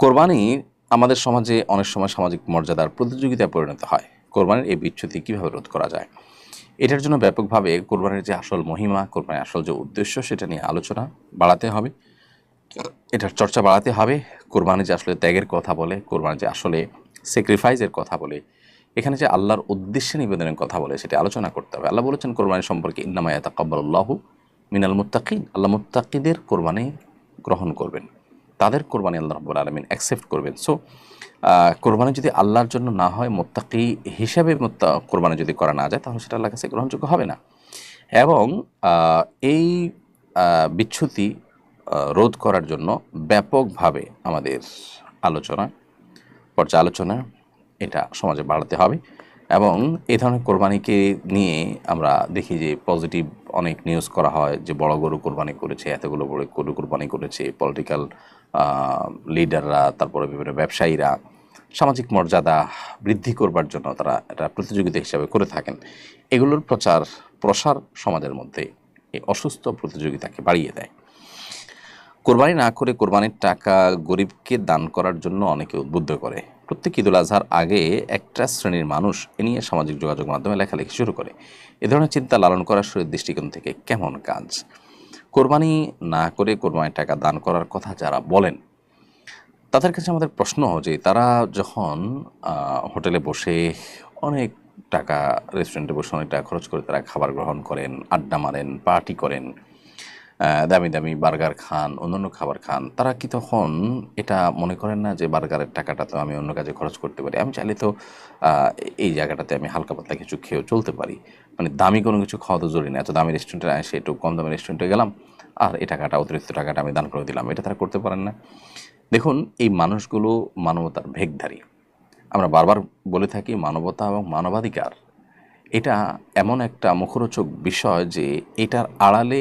কোরবানি আমাদের সমাজে অনেক সময় সামাজিক মর্যাদার প্রতিযোগিতায় পরিণত হয়। কোরবানির এই বিচ্যুতি কীভাবে রোধ করা যায়? এটার জন্য ব্যাপকভাবে কোরবানির যে আসল মহিমা, কোরবানির আসল যে উদ্দেশ্য, সেটা নিয়ে আলোচনা বাড়াতে হবে। এটার চর্চা বাড়াতে হবে। কোরবানি যে আসলে ত্যাগের কথা বলে, কোরবানি যে আসলে স্যাক্রিফাইসের কথা বলে, এখানে যে আল্লাহর উদ্দেশ্যে নিবেদনের কথা বলে, সেটা আলোচনা করতে হবে। আল্লাহ বলেছেন, কোরবানি সম্পর্কে ইন্নামায়া তাকাব্বাল্লাহু মিনাল মুত্তাকিন। আল্লাহ মুত্তাকিদের কোরবানি গ্রহণ করবেন। তাদের কোরবানি আল্লাহ রব্বুল আলমিন অ্যাকসেপ্ট করবেন। সো কোরবানি যদি আল্লাহর জন্য না হয় মোত্তাকি হিসাবে কোরবানি যদি করা না যায় তাহলে সেটা আল্লাহ কাছে গ্রহণযোগ্য হবে না। এবং এই আহ, বিচ্যুতি রোধ করার জন্য ব্যাপকভাবে আমাদের আলোচনা পর্যালোচনা এটা সমাজে বাড়াতে হবে। এবং এই ধরনের কোরবানিকে নিয়ে আমরা দেখি যে পজিটিভ অনেক নিউজ করা হয় যে বড় গরু কোরবানি করেছে, এতগুলো বড় গরু কোরবানি করেছে পলিটিক্যাল লিডাররা তারপরে বিভিন্ন ব্যবসায়ীরা, সামাজিক মর্যাদা বৃদ্ধি করবার জন্য তারা এটা প্রতিযোগিতা হিসাবে করে থাকেন। এগুলোর প্রচার, প্রসার সমাজের মধ্যে এই অসুস্থ প্রতিযোগিতাকে বাড়িয়ে দেয়। কোরবানি না করে কোরবানির টাকা গরিবকে দান করার জন্য অনেকে উদ্বুদ্ধ করে। প্রত্যেক ঈদুল আজহার আগে একটা শ্রেণির মানুষ এ নিয়ে সামাজিক যোগাযোগ মাধ্যমে লেখালেখি শুরু করে। এ ধরনের চিন্তা লালন করার শরীর দৃষ্টিকোণ থেকে কেমন কাজ? কোরবানি না করে কোরবানির টাকা দান করার কথা যারা বলেন, তাদের কাছে আমাদের প্রশ্ন যে তারা যখন হোটেলে বসে অনেক টাকা, রেস্টুরেন্টে বসে অনেক টাকা খরচ করে তারা খাবার গ্রহণ করেন, আড্ডা মারেন, পার্টি করেন দামি দামি বার্গার খান, অন্যান্য খাবার খান, তারা কি তখন এটা মনে করেন না যে বার্গারের টাকাটা তো আমি অন্য কাজে খরচ করতে পারি? আমি চাইলে তো এই জায়গাটাতে আমি হালকা পাতলা কিছু খেয়েও চলতে পারি। মানে দামি কোনো কিছু খাওয়া তো জরুরি না। এত দামি রেস্টুরেন্টে এসে একটু কম দামি রেস্টুরেন্টে গেলাম, আর এই টাকাটা, অতিরিক্ত টাকাটা আমি দান করে দিলাম। এটা তারা করতে পারেন না। দেখুন, এই মানুষগুলো মানবতার ভেগধারী আমরা বারবার বলে থাকি মানবতা এবং মানবাধিকার। এটা এমন একটা মুখরোচক বিষয় যে এটার আড়ালে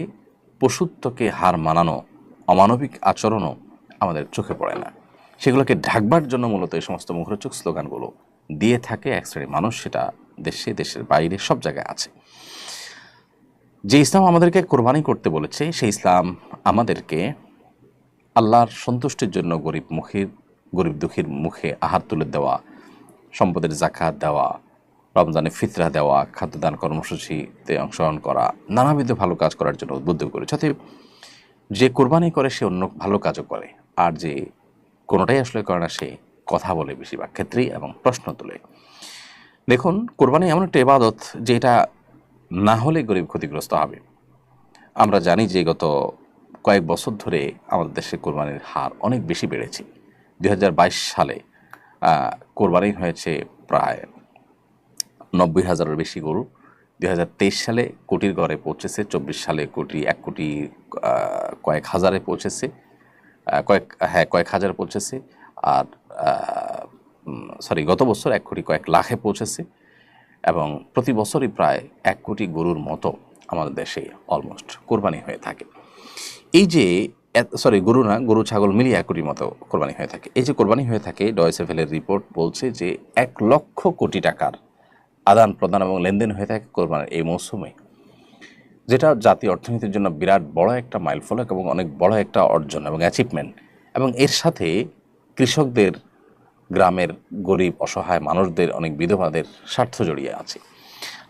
পশুত্বকে হার মানানো, অমানবিক আচরণও আমাদের চোখে পড়ে না। সেগুলোকে ঢাকবার জন্য মূলত এই সমস্ত মুখরোচক স্লোগানগুলো দিয়ে থাকে এক শ্রেণির মানুষ, সেটা দেশে, দেশের বাইরে, সব জায়গায় আছে। যে ইসলাম আমাদেরকে কোরবানি করতে বলেছে, সেই ইসলাম আমাদেরকে আল্লাহর সন্তুষ্টির জন্য গরিব মুখের, গরিব দুঃখীর মুখে আহার তুলে দেওয়া, সম্পদের জাকাত দেওয়া রমজানে ফিতরা দেওয়া, খাদ্যদান কর্মসূচিতে অংশগ্রহণ করা, নানাবিধ ভালো কাজ করার জন্য উদ্বুদ্ধ করেছে। অতএব যে কোরবানি করে, সে অন্য ভালো কাজও করে। আর যে কোনোটাই আসলে করে না, সে কথা বলে বেশিরভাগ ক্ষেত্রেই এবং প্রশ্ন তোলে। দেখুন, কোরবানি এমন একটা ইবাদত যেটা না হলে গরিব ক্ষতিগ্রস্ত হবে। আমরা জানি যে গত কয়েক বছর ধরে আমাদের দেশে কোরবানির হার অনেক বেশি বেড়েছে। দু হাজার বাইশ সালে কোরবানি হয়েছে প্রায় নব্বই হাজারের বেশি গরু। দু হাজার তেইশ সালে কোটির ঘরে পৌঁছেছে, চব্বিশ সালে কোটি, এক কোটি কয়েক হাজারে পৌঁছেছে কয়েক হ্যাঁ কয়েক হাজার পৌঁছেছে, আর সরি গত বছর এক কোটি কয়েক লাখে পৌঁছেছে, এবং প্রতি বছরই প্রায় এক কোটি গরুর মতো আমাদের দেশে অলমোস্ট কোরবানি হয়ে থাকে। এই যে সরি গরু না, গরু, ছাগল মিলিয়ে এক কোটির মতো কোরবানি হয়ে থাকে। এই যে কোরবানি হয়ে থাকে ডয়সেফেলের রিপোর্ট বলছে যে এক লক্ষ কোটি টাকার আদান প্রদান এবং লেনদেন হয়ে থাকে কোরবানির এই মৌসুমে, যেটা জাতীয় অর্থনীতির জন্য বিরাট বড় একটা মাইলফলক এবং অনেক বড় একটা অর্জন এবং অ্যাচিভমেন্ট এবং এর সাথে কৃষকদের, গ্রামের গরিব, অসহায় মানুষদের, অনেক বিধবাদের স্বার্থ জড়িয়ে আছে।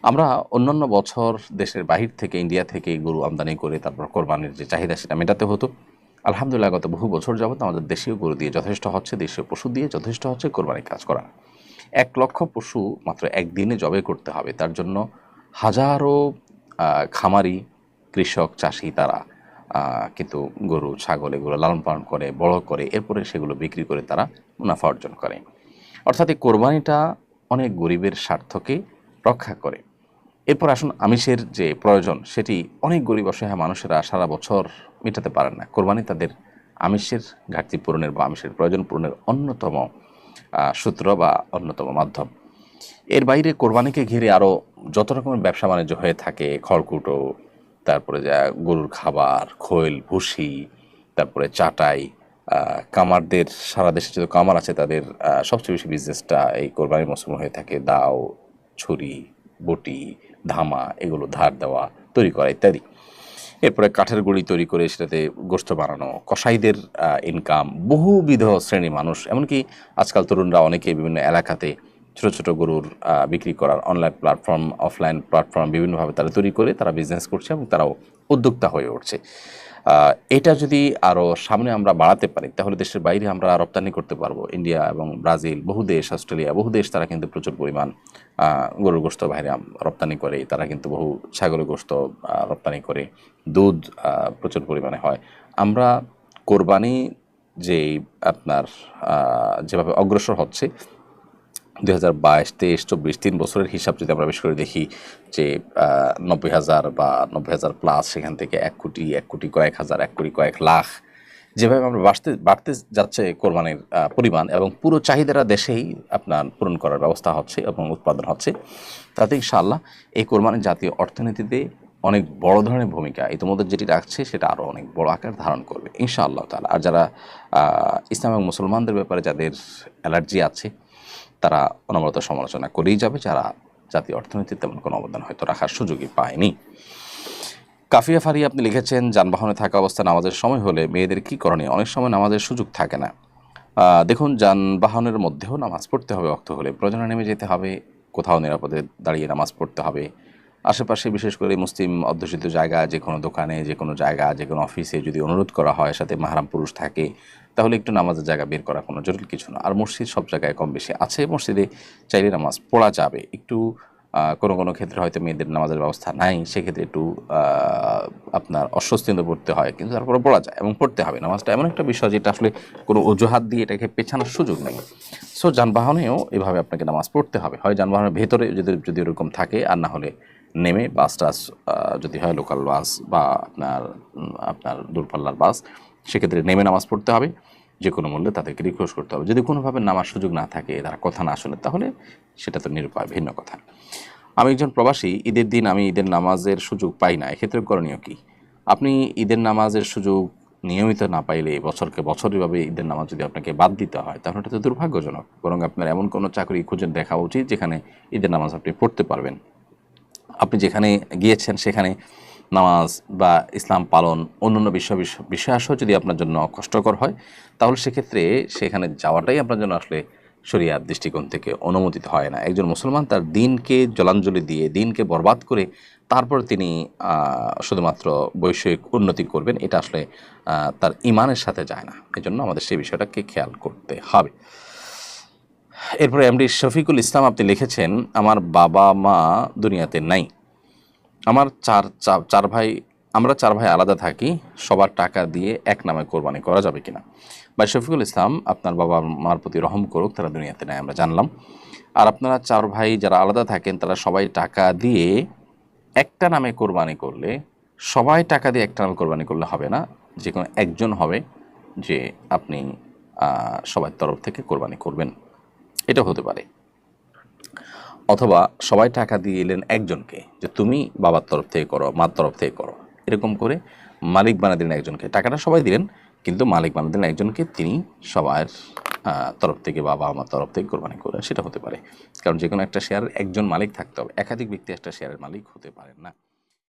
আমরা অন্যান্য বছর দেশের বাহির থেকে, ইন্ডিয়া থেকে গরু আমদানি করে তারপর কোরবানির যে চাহিদা সেটা মেটাতে হতো। আলহামদুলিল্লাহ, গত বহু বছর যাবত আমাদের দেশীয় গরু দিয়ে যথেষ্ট হচ্ছে, দেশীয় পশু দিয়ে যথেষ্ট হচ্ছে কোরবানির কাজ করা। এক লক্ষ পশু মাত্র একদিনে জবে করতে হবে। তার জন্য হাজারো খামারি, কৃষক, চাষি তারা কিন্তু গরু, ছাগল এগুলো লালন পালন করে, বড় করে, এরপরে সেগুলো বিক্রি করে তারা মুনাফা অর্জন করে। অর্থাৎ এই কোরবানিটা অনেক গরিবের স্বার্থকে রক্ষা করে। এরপর আসুন আমিষের যে প্রয়োজন, সেটি অনেক গরিব অসহায় মানুষেরা সারা বছর মেটাতে পারেন না। কোরবানি তাদের আমিষের ঘাটতি পূরণের বা আমিষের প্রয়োজন পূরণের অন্যতম সূত্র বা অন্যতম মাধ্যম। এর বাইরে কোরবানিকে ঘিরে আরও যত রকমের ব্যবসা বাণিজ্য হয়ে থাকে, খড়কুটো, তারপরে যা গরুর খাবার, খৈল, ভুসি, তারপরে চাটাই কামারদের, সারা দেশে যত কামার আছে তাদের সবচেয়ে বেশি বিজনেসটা এই কোরবানির মৌসুমে হয়ে থাকে দাও, ছুরি, বটি, ধামা, এগুলো ধার দেওয়া, তৈরি করা ইত্যাদি। এরপরে কাঠের গুঁড়ি তৈরি করে সেটাতে গোস্ত বানানো, কসাইদের ইনকাম বহুবিধ শ্রেণি মানুষ, এমনকি আজকাল তরুণরা অনেকে বিভিন্ন এলাকাতে ছোটো ছোটো গরুর বিক্রি করার অনলাইন প্ল্যাটফর্ম অফলাইন প্ল্যাটফর্ম বিভিন্নভাবে তারা তৈরি করে তারা বিজনেস করছে এবং তারাও উদ্যোক্তা হয়ে উঠছে। এটা যদি আরও সামনে আমরা বাড়াতে পারি, তাহলে দেশের বাইরে আমরা রপ্তানি করতে পারব। ইন্ডিয়া এবং ব্রাজিল, বহু দেশ, অস্ট্রেলিয়া, বহু দেশ তারা কিন্তু প্রচুর পরিমাণ গরুর গোস্ত বাইরে রপ্তানি করে, তারা কিন্তু বহু ছাগলের গোস্ত রপ্তানি করে, দুধ প্রচুর পরিমাণে হয়। আমরা কোরবানি যে আপনার যেভাবে অগ্রসর হচ্ছে দুই হাজার বাইশ, তেইশ, চব্বিশ, তিন বছরের হিসাব যদি আমরা বেশ করে দেখি যে নব্বই হাজার বা নব্বই হাজার প্লাস সেখান থেকে এক কোটি এক কোটি কয়েক হাজার, এক কোটি কয়েক লাখ যেভাবে আমরা বাড়তে বাড়তে যাচ্ছে কোরবানির পরিমাণ এবং পুরো চাহিদাটা দেশেই আপনার পূরণ করার ব্যবস্থা হচ্ছে এবং উৎপাদন হচ্ছে, তাতে ইনশাআল্লাহ এই কোরবানির জাতীয় অর্থনীতিতে অনেক বড় ধরনের ভূমিকা ইতিমধ্যে যেটি রাখছে সেটা আরও অনেক বড় আকার ধারণ করবে, ইনশাআল্লাহ তালা আর যারা ইসলাম এবং মুসলমানদের ব্যাপারে যাদের অ্যালার্জি আছে তারা অনবরত সমালোচনা করেই যাবে, যারা জাতীয় অর্থনীতিতে তেমন কোনো অবদান হয়তো রাখার সুযোগই পায়নি। কাফিয়া ফারি, আপনি লিখেছেন, যানবাহনে থাকা অবস্থা নামাজের সময় হলে মেয়েদের কি করণীয়? অনেক সময় নামাজের সুযোগ থাকে না। দেখুন, যানবাহনের মধ্যেও নামাজ পড়তে হবে, অক্ত হলে প্রয়োজনে নেমে যেতে হবে, কোথাও নিরাপদে দাঁড়িয়ে নামাজ পড়তে হবে। আশেপাশে বিশেষ করে মুসলিম অধ্যুষিত জায়গা যে কোনো দোকানে যে কোনো জায়গা যে কোনো অফিসে যদি অনুরোধ করা হয়, সাথে মাহারাম পুরুষ থাকে তাহলে একটু নামাজের জায়গা বের করা কোনো জরুরি কিছু না। আর মসজিদ সব জায়গায় কম বেশি আছে। মসজিদে চাইলে নামাজ পড়া যাবে। একটু কোনো কোনো ক্ষেত্রে হয়তো মেয়েদের নামাজের ব্যবস্থা নাই। সেক্ষেত্রে একটু আপনার অস্বস্তিতে পড়তে হয়। কিন্তু তারপরে পড়া যায় এবং পড়তে হবে। নামাজটা এমন একটা বিষয় যেটা আসলে কোনো অজুহাত দিয়ে এটাকে পেছানোর সুযোগ নেই। সো যানবাহনেও এভাবে আপনাকে নামাজ পড়তে হবে। হয় যানবাহনের ভেতরে যদি যদি ওরকম থাকে, আর না হলে নেমে বাস টাস যদি হয় লোকাল বাস বা আপনার আপনার দূরপাল্লার বাস সেক্ষেত্রে নেমে নামাজ পড়তে হবে, যে কোনো মূল্যে তাদেরকে রিকোয়েস্ট করতে হবে। যদি কোনোভাবে নামার সুযোগ না থাকে, তারা কথা না শোনে, তাহলে সেটা তো নিরুপায়, ভিন্ন কথা। আমি একজন প্রবাসী, ঈদের দিন আমি ঈদের নামাজের সুযোগ পাই না, এক্ষেত্রে করণীয় কি? আপনি ঈদের নামাজের সুযোগ নিয়মিত না পাইলে বছরকে বছর এভাবে ঈদের নামাজ যদি আপনাকে বাদ দিতে হয়, তাহলে এটা তো দুর্ভাগ্যজনক, বরং আপনার এমন কোনো চাকরি খুঁজে দেখা উচিত যেখানে ঈদের নামাজ আপনি পড়তে পারবেন। আপনি যেখানে গিয়েছেন, সেখানে নামাজ বা ইসলাম পালন অন্যান্য বিষয় বিশ্বাসও যদি আপনার জন্য কষ্টকর হয়, তাহলে সেক্ষেত্রে সেখানে যাওয়াটাই আপনার জন্য আসলে শরিয়ার দৃষ্টিকোণ থেকে অনুমোদিত হয় না। একজন মুসলমান তার দিনকে জলাঞ্জলি দিয়ে, দিনকে বরবাদ করে তারপর তিনি শুধুমাত্র বৈষয়িক উন্নতি করবেন, এটা আসলে তার ইমানের সাথে যায় না। এজন্য আমাদের সেই বিষয়টাকে খেয়াল করতে হবে। এরপরে এমডি শফিকুল ইসলাম আপনি লিখেছেন, আমার বাবা মা দুনিয়াতে নাই। আমার চার চার ভাই, আমরা চার ভাই আলাদা থাকি, সবার টাকা দিয়ে এক নামে কোরবানি করা যাবে কিনা। ভাই শফিকুল ইসলাম, আপনার বাবা মার প্রতি রহম করুক, তারা দুনিয়াতে নেয়, আমরা জানলাম। আর আপনারা চার ভাই যারা আলাদা থাকেন, তারা সবাই টাকা দিয়ে একটা নামে কোরবানি করলে, সবাই টাকা দিয়ে একটা নামে কোরবানি করলে হবে না যে কোনো একজন হবে যে আপনি সবার তরফ থেকে কোরবানি করবেন। এটা হতে পারে। অথবা সবাই টাকা দিয়ে এলেন একজনকে যে তুমি বাবার তরফ থেকে করো, মার তরফ থেকে করো। এরকম করে মালিক বানা দিলেন একজনকে। টাকাটা সবাই দিলেন, কিন্তু মালিক বানা দিলেন একজনকে তিনি সবার তরফ থেকে বাবা আমার তরফ থেকে কোরবানি করে, সেটা হতে পারে। কারণ যে কোনো একটা শেয়ারের একজন মালিক থাকতে হবে। একাধিক ব্যক্তি একটা শেয়ারের মালিক হতে পারেন না।